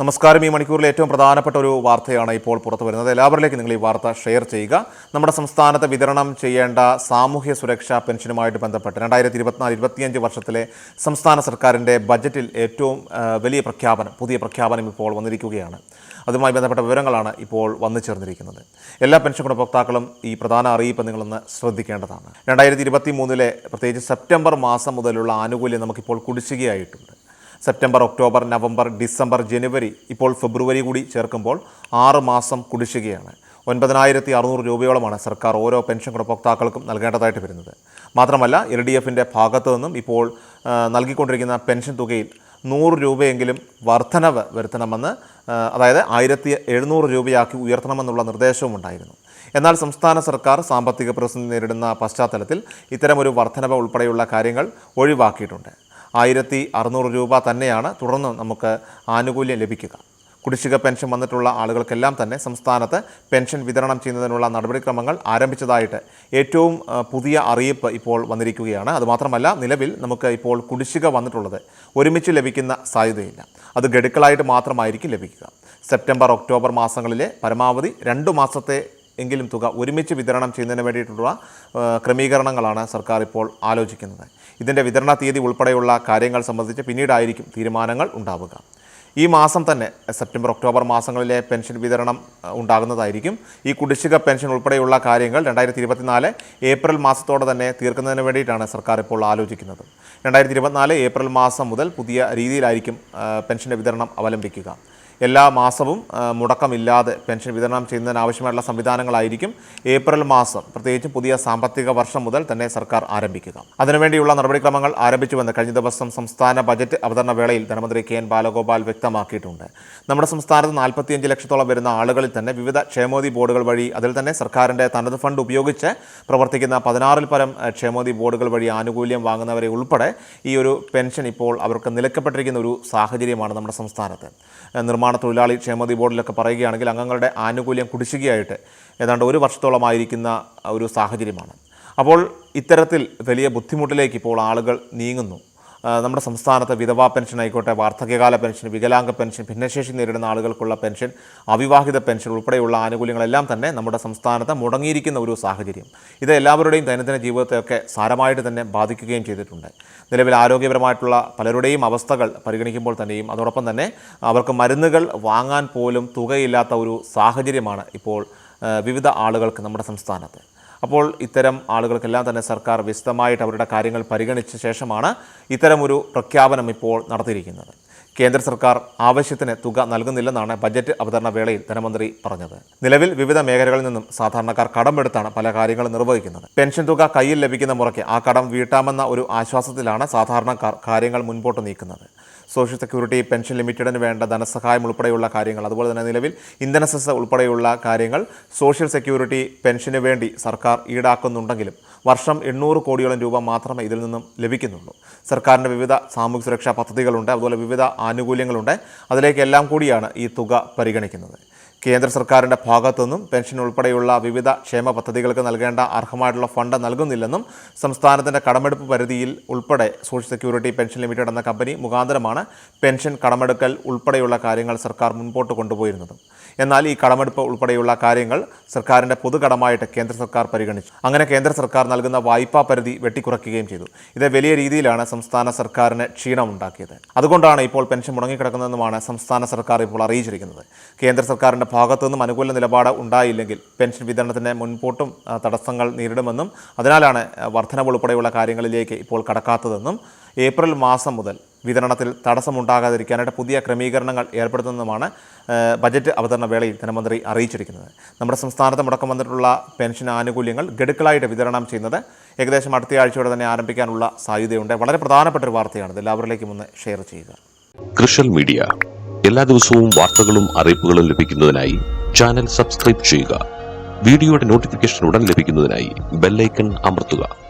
നമസ്കാരം. ഈ മണിക്കൂറിലെ ഏറ്റവും പ്രധാനപ്പെട്ട ഒരു വാർത്തയാണ് ഇപ്പോൾ പുറത്തു വരുന്നത്. എല്ലാവരിലേക്ക് നിങ്ങൾ ഈ വാർത്ത ഷെയർ ചെയ്യുക. നമ്മുടെ സംസ്ഥാനത്ത് വിതരണം ചെയ്യേണ്ട സാമൂഹ്യ സുരക്ഷാ പെൻഷനുമായിട്ട് ബന്ധപ്പെട്ട് രണ്ടായിരത്തി ഇരുപത്തിനാല് ഇരുപത്തിയഞ്ച് വർഷത്തിലെ സംസ്ഥാന സർക്കാരിന്റെ ബജറ്റിൽ ഏറ്റവും വലിയ പ്രഖ്യാപനം പുതിയ പ്രഖ്യാപനം ഇപ്പോൾ വന്നിരിക്കുകയാണ്. അതുമായി ബന്ധപ്പെട്ട വിവരങ്ങളാണ് ഇപ്പോൾ വന്നു ചേർന്നിരിക്കുന്നത്. എല്ലാ പെൻഷൻ ഗുണഭോക്താക്കളും ഈ പ്രധാന അറിയിപ്പ് നിങ്ങളൊന്ന് ശ്രദ്ധിക്കേണ്ടതാണ്. രണ്ടായിരത്തി ഇരുപത്തി മൂന്നിലെ പ്രത്യേകിച്ച് സെപ്റ്റംബർ മാസം മുതലുള്ള ആനുകൂല്യം നമുക്കിപ്പോൾ കുടിശ്ശികയായിട്ടുണ്ട്. സെപ്റ്റംബർ ഒക്ടോബർ നവംബർ ഡിസംബർ ജനുവരി ഇപ്പോൾ ഫെബ്രുവരി കൂടി ചേർക്കുമ്പോൾ ആറ് മാസം കുടിശ്ശികയാണ്. ഒൻപതിനായിരത്തി അറുന്നൂറ് രൂപയോളമാണ് സർക്കാർ ഓരോ പെൻഷൻ ഗുണഭോക്താക്കൾക്കും നൽകേണ്ടതായിട്ട് വരുന്നത്. മാത്രമല്ല എൽ ഡി എഫിന്റെ ഭാഗത്തു നിന്നും ഇപ്പോൾ നൽകിക്കൊണ്ടിരിക്കുന്ന പെൻഷൻ തുകയിൽ നൂറ് രൂപയെങ്കിലും വർധനവ് വരുത്തണമെന്ന് അതായത് ആയിരത്തി എഴുന്നൂറ് രൂപയാക്കി ഉയർത്തണമെന്നുള്ള നിർദ്ദേശവും ഉണ്ടായിരുന്നു. എന്നാൽ സംസ്ഥാന സർക്കാർ സാമ്പത്തിക പ്രതിസന്ധി നേരിടുന്ന പശ്ചാത്തലത്തിൽ ഇത്തരമൊരു വർധനവ് ഉൾപ്പെടെയുള്ള കാര്യങ്ങൾ ഒഴിവാക്കിയിട്ടുണ്ട്. ആയിരത്തി അറുന്നൂറ് രൂപ തന്നെയാണ് തുടർന്ന് നമുക്ക് ആനുകൂല്യം ലഭിക്കുക. കുടിശ്ശിക പെൻഷൻ വന്നിട്ടുള്ള ആളുകൾക്കെല്ലാം തന്നെ സംസ്ഥാനത്ത് പെൻഷൻ വിതരണം ചെയ്യുന്നതിനുള്ള നടപടിക്രമങ്ങൾ ആരംഭിച്ചതായിട്ട് ഏറ്റവും പുതിയ അറിയിപ്പ് ഇപ്പോൾ വന്നിരിക്കുകയാണ്. അതുമാത്രമല്ല നിലവിൽ നമുക്ക് ഇപ്പോൾ കുടിശ്ശിക വന്നിട്ടുള്ളത് ഒരുമിച്ച് ലഭിക്കുന്ന സാധ്യതയില്ല. അത് ഗഡുക്കളായിട്ട് മാത്രമായിരിക്കും ലഭിക്കുക. സെപ്റ്റംബർ ഒക്ടോബർ മാസങ്ങളിലെ പരമാവധി രണ്ട് മാസത്തെ എങ്കിലും തുക ഒരുമിച്ച് വിതരണം ചെയ്യുന്നതിന് വേണ്ടിയിട്ടുള്ള ക്രമീകരണങ്ങളാണ് സർക്കാർ ഇപ്പോൾ ആലോചിക്കുന്നത്. ഇതിന്റെ വിതരണ തീയതി ഉൾപ്പെടെയുള്ള കാര്യങ്ങൾ സംബന്ധിച്ച് പിന്നീടായിരിക്കും തീരുമാനങ്ങൾ ഉണ്ടാവുക. ഈ മാസം തന്നെ സെപ്റ്റംബർ ഒക്ടോബർ മാസങ്ങളിലെ പെൻഷൻ വിതരണം ഉണ്ടാകുന്നതായിരിക്കും. ഈ കുടിശ്ശിക പെൻഷൻ ഉൾപ്പെടെയുള്ള കാര്യങ്ങൾ രണ്ടായിരത്തി ഇരുപത്തിനാല് ഏപ്രിൽ മാസത്തോടെ തന്നെ തീർക്കുന്നതിന് വേണ്ടിയിട്ടാണ് സർക്കാർ ഇപ്പോൾ ആലോചിക്കുന്നത്. രണ്ടായിരത്തി ഇരുപത്തിനാല് ഏപ്രിൽ മാസം മുതൽ പുതിയ രീതിയിലായിരിക്കും പെൻഷന്റെ വിതരണം അവലംബിക്കുക. എല്ലാ മാസവും മുടക്കമില്ലാതെ പെൻഷൻ വിതരണം ചെയ്യുന്നതിനാവശ്യമായിട്ടുള്ള സംവിധാനങ്ങളായിരിക്കും ഏപ്രിൽ മാസം പ്രത്യേകിച്ചും പുതിയ സാമ്പത്തിക വർഷം മുതൽ തന്നെ സർക്കാർ ആരംഭിക്കുക. അതിനുവേണ്ടിയുള്ള നടപടിക്രമങ്ങൾ ആരംഭിച്ചുവെന്ന് കഴിഞ്ഞ ദിവസം സംസ്ഥാന ബജറ്റ് അവതരണ വേളയിൽ ധനമന്ത്രി കെ എൻ ബാലഗോപാൽ വ്യക്തമാക്കിയിട്ടുണ്ട്. നമ്മുടെ സംസ്ഥാനത്ത് നാൽപ്പത്തിയഞ്ച് ലക്ഷത്തോളം വരുന്ന ആളുകളിൽ തന്നെ വിവിധ ക്ഷേമോദി ബോർഡുകൾ വഴി അതിൽ തന്നെ സർക്കാരിന്റെ തനത് ഫണ്ട് ഉപയോഗിച്ച് പ്രവർത്തിക്കുന്ന പതിനാറിൽ പരം ക്ഷേമോതി ബോർഡുകൾ വഴി ആനുകൂല്യം വാങ്ങുന്നവരെ ഉൾപ്പെടെ ഈ ഒരു പെൻഷൻ ഇപ്പോൾ അവർക്ക് നിലക്കപ്പെട്ടിരിക്കുന്ന ഒരു സാഹചര്യമാണ് നമ്മുടെ സംസ്ഥാനത്ത്. നിർമ്മാണ തൊഴിലാളി ക്ഷേമോതി ബോർഡിലൊക്കെ പറയുകയാണെങ്കിൽ അംഗങ്ങളുടെ ആനുകൂല്യം കുടിശ്ശികയായിട്ട് ഏതാണ്ട് ഒരു വർഷത്തോളമായിരിക്കുന്ന ഒരു സാഹചര്യമാണ്. അപ്പോൾ ഇത്തരത്തിൽ വലിയ ബുദ്ധിമുട്ടിലേക്ക് ഇപ്പോൾ ആളുകൾ നീങ്ങുന്നു. നമ്മുടെ സംസ്ഥാനത്ത് വിധവാ പെൻഷൻ ആയിക്കോട്ടെ വാർദ്ധക്യകാല പെൻഷൻ വികലാംഗ പെൻഷൻ ഭിന്നശേഷി നേരിടുന്ന ആളുകൾക്കുള്ള പെൻഷൻ അവിവാഹിത പെൻഷൻ ഉൾപ്പെടെയുള്ള ആനുകൂല്യങ്ങളെല്ലാം തന്നെ നമ്മുടെ സംസ്ഥാനത്ത് മുടങ്ങിയിരിക്കുന്ന ഒരു സാഹചര്യം. ഇത് എല്ലാവരുടെയും ദൈനംദിന ജീവിതത്തെയൊക്കെ സാരമായിട്ട് തന്നെ ബാധിക്കുകയും ചെയ്തിട്ടുണ്ട്. നിലവിൽ ആരോഗ്യപരമായിട്ടുള്ള പലരുടെയും അവസ്ഥകൾ പരിഗണിക്കുമ്പോൾ തന്നെയും അതോടൊപ്പം തന്നെ അവർക്ക് മരുന്നുകൾ വാങ്ങാൻ പോലും തുകയില്ലാത്ത ഒരു സാഹചര്യമാണ് ഇപ്പോൾ വിവിധ ആളുകൾക്ക് നമ്മുടെ സംസ്ഥാനത്ത്. അപ്പോൾ ഇത്തരം ആളുകൾക്കെല്ലാം തന്നെ സർക്കാർ വിശദമായിട്ട് അവരുടെ കാര്യങ്ങൾ പരിഗണിച്ച ശേഷമാണ് ഇത്തരമൊരു പ്രഖ്യാപനം ഇപ്പോൾ നടത്തിയിരിക്കുന്നത്. കേന്ദ്ര സർക്കാർ ആവശ്യത്തിന് തുക നൽകുന്നില്ലെന്നാണ് ബജറ്റ് അവതരണ വേളയിൽ ധനമന്ത്രി പറഞ്ഞത്. നിലവിൽ വിവിധ മേഖലകളിൽ നിന്നും സാധാരണക്കാർ കടമെടുത്താണ് പല കാര്യങ്ങളും നിർവഹിക്കുന്നത്. പെൻഷൻ തുക കയ്യിൽ ലഭിക്കുന്ന മുറയ്ക്ക് ആ കടം വീട്ടാമെന്ന ഒരു ആശ്വാസത്തിലാണ് സാധാരണക്കാർ കാര്യങ്ങൾ മുൻപോട്ട് നീക്കുന്നത്. സോഷ്യൽ സെക്യൂരിറ്റി പെൻഷൻ ലിമിറ്റഡിന് വേണ്ട ധനസഹായം ഉൾപ്പെടെയുള്ള കാര്യങ്ങൾ അതുപോലെ തന്നെ നിലവിൽ ഇന്ധന സെസ് ഉൾപ്പെടെയുള്ള കാര്യങ്ങൾ സോഷ്യൽ സെക്യൂരിറ്റി പെൻഷന് വേണ്ടി സർക്കാർ ഈടാക്കുന്നുണ്ടെങ്കിലും വർഷം എണ്ണൂറ് കോടിയോളം രൂപ മാത്രമേ ഇതിൽ നിന്നും ലഭിക്കുന്നുള്ളൂ. സർക്കാരിന്റെ വിവിധ സാമൂഹ്യ സുരക്ഷാ പദ്ധതികളുണ്ട് അതുപോലെ വിവിധ ആനുകൂല്യങ്ങളുണ്ട്. അതിലേക്കെല്ലാം കൂടിയാണ് ഈ തുക പരിഗണിക്കുന്നത്. കേന്ദ്ര സർക്കാരിന്റെ ഭാഗത്തുനിന്നും പെൻഷൻ ഉൾപ്പെടെയുള്ള വിവിധ ക്ഷേമ പദ്ധതികൾക്ക് നൽകേണ്ട അർഹമായിട്ടുള്ള ഫണ്ട് നൽകുന്നില്ലെന്നും സംസ്ഥാനത്തിന്റെ കടമെടുപ്പ് പരിധിയിൽ ഉൾപ്പെടെ സോഷ്യൽ സെക്യൂരിറ്റി പെൻഷൻ ലിമിറ്റഡ് എന്ന കമ്പനി മുഖാന്തരമാണ് പെൻഷൻ കടമെടുക്കൽ ഉൾപ്പെടെയുള്ള കാര്യങ്ങൾ സർക്കാർ മുൻപോട്ട് കൊണ്ടുപോയിരുന്നത്. എന്നാൽ ഈ കടമെടുപ്പ് ഉൾപ്പെടെയുള്ള കാര്യങ്ങൾ സർക്കാരിന്റെ പൊതുകടമായിട്ട് കേന്ദ്ര സർക്കാർ പരിഗണിച്ചു. അങ്ങനെ കേന്ദ്ര സർക്കാർ നൽകുന്ന വായ്പാ പരിധി വെട്ടിക്കുറയ്ക്കുകയും ചെയ്തു. ഇത് വലിയ രീതിയിലാണ് സംസ്ഥാന സർക്കാരിന് ക്ഷീണമുണ്ടാക്കിയത്. അതുകൊണ്ടാണ് ഇപ്പോൾ പെൻഷൻ മുടങ്ങിക്കിടക്കുന്നതെന്നുമാണ് സംസ്ഥാന സർക്കാർ ഇപ്പോൾ അറിയിച്ചിരിക്കുന്നത്. കേന്ദ്ര സർക്കാരിന്റെ ഭാഗത്തു നിന്നും അനുകൂല നിലപാട് ഉണ്ടായില്ലെങ്കിൽ പെൻഷൻ വിതരണത്തിന് മുൻപോട്ടും തടസ്സങ്ങൾ നേരിടുമെന്നും അതിനാലാണ് വർധനവ് ഉൾപ്പെടെയുള്ള കാര്യങ്ങളിലേക്ക് ഇപ്പോൾ കടക്കാത്തതെന്നും ഏപ്രിൽ മാസം മുതൽ വിതരണത്തിൽ തടസ്സമുണ്ടാകാതിരിക്കാനായിട്ട് പുതിയ ക്രമീകരണങ്ങൾ ഏർപ്പെടുത്തുന്നതുമാണ് ബജറ്റ് അവതരണ വേളയിൽ ധനമന്ത്രി അറിയിച്ചിരിക്കുന്നത്. നമ്മുടെ സംസ്ഥാനത്ത് മുടക്കം വന്നിട്ടുള്ള പെൻഷൻ ആനുകൂല്യങ്ങൾ ഗഡുക്കളായിട്ട് വിതരണം ചെയ്യുന്നത് ഏകദേശം അടുത്ത ആഴ്ചയോടെ തന്നെ ആരംഭിക്കാനുള്ള സാധ്യതയുണ്ട്. വളരെ പ്രധാനപ്പെട്ട ഒരു വാർത്തയാണിത് എല്ലാവരിലേക്കും ഒന്ന് ഷെയർ ചെയ്യുക. കൃഷൽ മീഡിയ. എല്ലാ ദിവസവും വാർത്തകളും അറിയിപ്പുകളും ലഭിക്കുന്നതിനായി ചാനൽ സബ്സ്ക്രൈബ് ചെയ്യുക. വീഡിയോയുടെ നോട്ടിഫിക്കേഷൻ ഉടൻ ലഭിക്കുന്നതിനായി ബെല്ലൈക്കൺ അമർത്തുക.